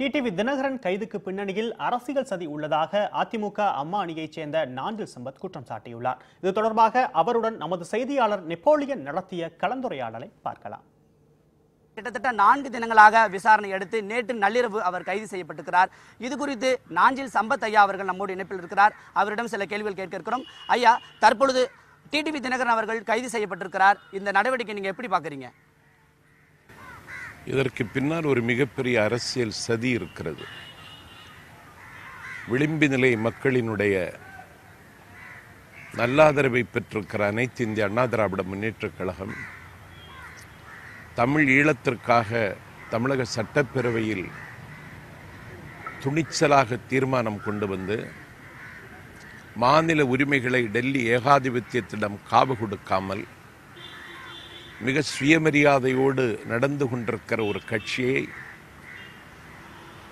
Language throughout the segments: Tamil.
டிடிவி தினகரன் கைதுக்கு பின்னணியில் அரசியல் சதி உள்ளதாக அதிமுக அம்மா அணியைச் சேர்ந்த நாஞ்சில் சம்பத் குற்றம் சாட்டியுள்ளார். இது தொடர்பாக அவருடன் நமது செய்தியாளர் நெப்போலியன் நடத்திய கலந்துரையாடலை பார்க்கலாம். கிட்டத்தட்ட நான்கு தினங்களாக விசாரணை எடுத்து நேற்று நள்ளிரவு அவர் கைது செய்யப்பட்டிருக்கிறார். இது குறித்து நாஞ்சில் சம்பத் ஐயா அவர்கள் நம்மோடு இணைப்பில் இருக்கிறார். அவரிடம் சில கேள்விகள் கேட்க இருக்கிறோம். ஐயா தற்பொழுது டிடிவி தினகரன் அவர்கள் கைது செய்யப்பட்டிருக்கிறார். இந்த நடவடிக்கை நீங்க எப்படி பாக்குறீங்க இதற்கு பின்னால் ஒரு மிகப்பெரிய அரசியல் சதி இருக்கிறது. விளிம்பு நிலை மக்களினுடைய நல்லாதரவை பெற்றிருக்கிற அனைத்து இந்திய அண்ணா திராவிட முன்னேற்றக் கழகம் தமிழ் ஈழத்திற்காக தமிழக சட்டப்பேரவையில் துணிச்சலாக தீர்மானம் கொண்டு வந்து மாநில உரிமைகளை டெல்லி ஏகாதிபத்தியத்திடம் காவு கொடுக்காமல் மிக சுயமரியாதையோடு நடந்து கொண்டிருக்கிற ஒரு கட்சியை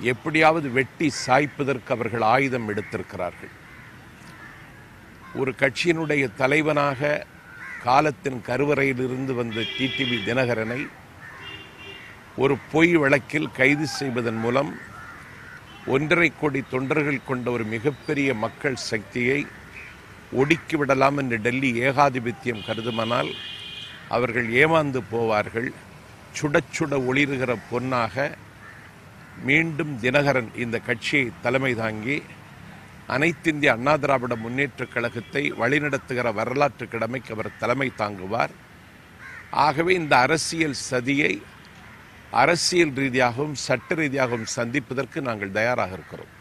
எப்படியாவது வெட்டி சாய்ப்பதற்கு அவர்கள் ஆயுதம் எடுத்திருக்கிறார்கள். ஒரு கட்சியினுடைய தலைவனாக காலத்தின் கருவறையிலிருந்து வந்த டிடிவி தினகரனை ஒரு பொய் வழக்கில் கைது செய்வதன் மூலம் ஒன்றரை கோடி தொண்டர்கள் கொண்ட ஒரு மிகப்பெரிய மக்கள் சக்தியை ஒடுக்கிவிடலாம் என்று டெல்லி ஏகாதிபத்தியம் கருதுமானால் அவர்கள் ஏமாந்து போவார்கள். சுட சுட ஒளிருகிற பொன்னாக மீண்டும் தினகரன் இந்த கட்சியை தலைமை தாங்கி அனைத்திந்திய அண்ணா திராவிட முன்னேற்றக் கழகத்தை வழிநடத்துகிற வரலாற்று கடமைக்கு அவர் தலைமை தாங்குவார். ஆகவே இந்த அரசியல் சதியை அரசியல் ரீதியாகவும் சட்ட ரீதியாகவும் சந்திப்பதற்கு நாங்கள் தயாராக இருக்கிறோம்.